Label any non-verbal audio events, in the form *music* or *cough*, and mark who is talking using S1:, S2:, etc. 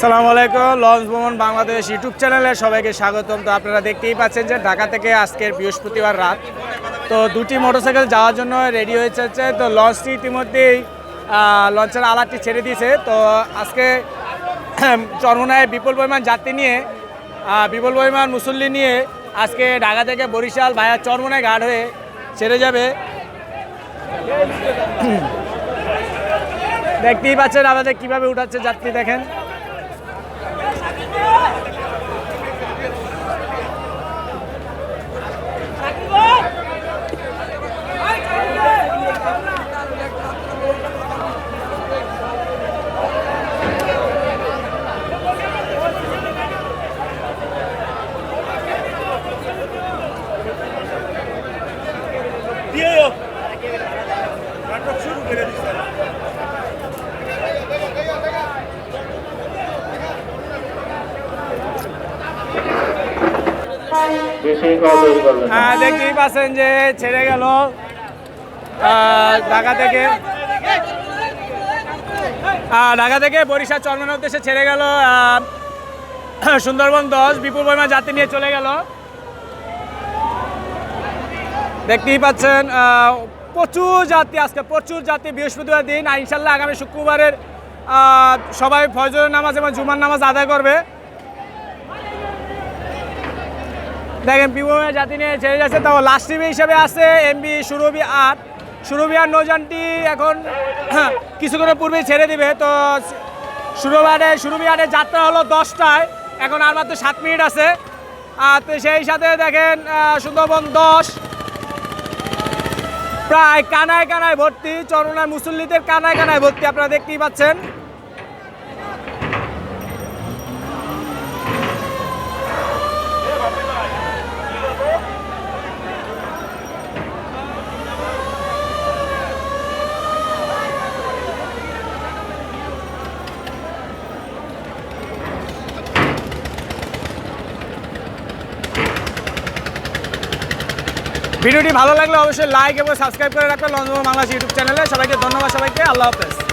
S1: সালাম আলাইকুম, লঞ্চ ভ্রমণ বাংলাদেশ ইউটিউব চ্যানেলে সবাইকে স্বাগতম। তো আপনারা দেখতেই পাচ্ছেন যে ঢাকা থেকে আজকের বৃহস্পতিবার রাত। তো দুটি মোটরসাইকেল যাওয়ার জন্য রেডি হয়েছে হচ্ছে তো লঞ্চটি ইতিমধ্যেই লঞ্চের আলারটি ছেড়ে দিয়েছে। তো আজকে চরমনায় বিপুল পরিমাণ যাত্রী নিয়ে বিপুল পরিমাণ মুসল্লি নিয়ে আজকে ঢাকা থেকে বরিশাল ভায়া চরমনায় ঘাট হয়ে ছেড়ে যাবে। দেখতেই পাচ্ছেন আমাদের কীভাবে উঠাচ্ছে যাত্রী দেখেন।
S2: বিশৃঙ্খলা তৈরি করবেন না।
S1: আহ, দেখতেই পাচ্ছেন যে ছেড়ে গেল। ঢাকা থেকে। ঢাকা থেকে বরিশাল চরমের উদ্দেশ্যে ছেড়ে গেল। সুন্দরবন দশ বিপুল পরিমাণ যাত্রী নিয়ে চলে গেল। দেখতেই পাচ্ছেন প্রচুর জাতি আজকে, প্রচুর জাতি, বৃহস্পতিবার দিন, আর ইনশাল্লাহ আগামী শুক্রবারের সবাই ফজরের নামাজ এবং জুমার নামাজ আদায় করবে। দেখেন বিভূমে জাতি নিয়ে ছেড়ে যাচ্ছে। তাও লাস্ট টিভি হিসেবে আছে এমবি সুরভি আট সুরভি আর নৌজানটি এখন, *clears throat* কিছুক্ষণের পূর্বে ছেড়ে দিবে। তো সুরভি আটে সুরভি আটে যাত্রা হলো দশটায়, এখন আর মাত্র সাত মিনিট আছে। আর তো সেই সাথে দেখেন সুন্দরবন দশ প্রায় কানায় কানায় ভর্তি চরণায় মুসল্লিদের কানায় কানায় ভর্তি আপনারা দেখতেই পাচ্ছেন। ভিডিওটি ভালো লাগলে অবশ্যই লাইক এবং সাবস্ক্রাইব করে রাখবেন লঞ্চ বাংলাদেশ ইউটিউব চ্যানেলে। সবাইকে ধন্যবাদ সবাইকে। আল্লাহ হাফেজ।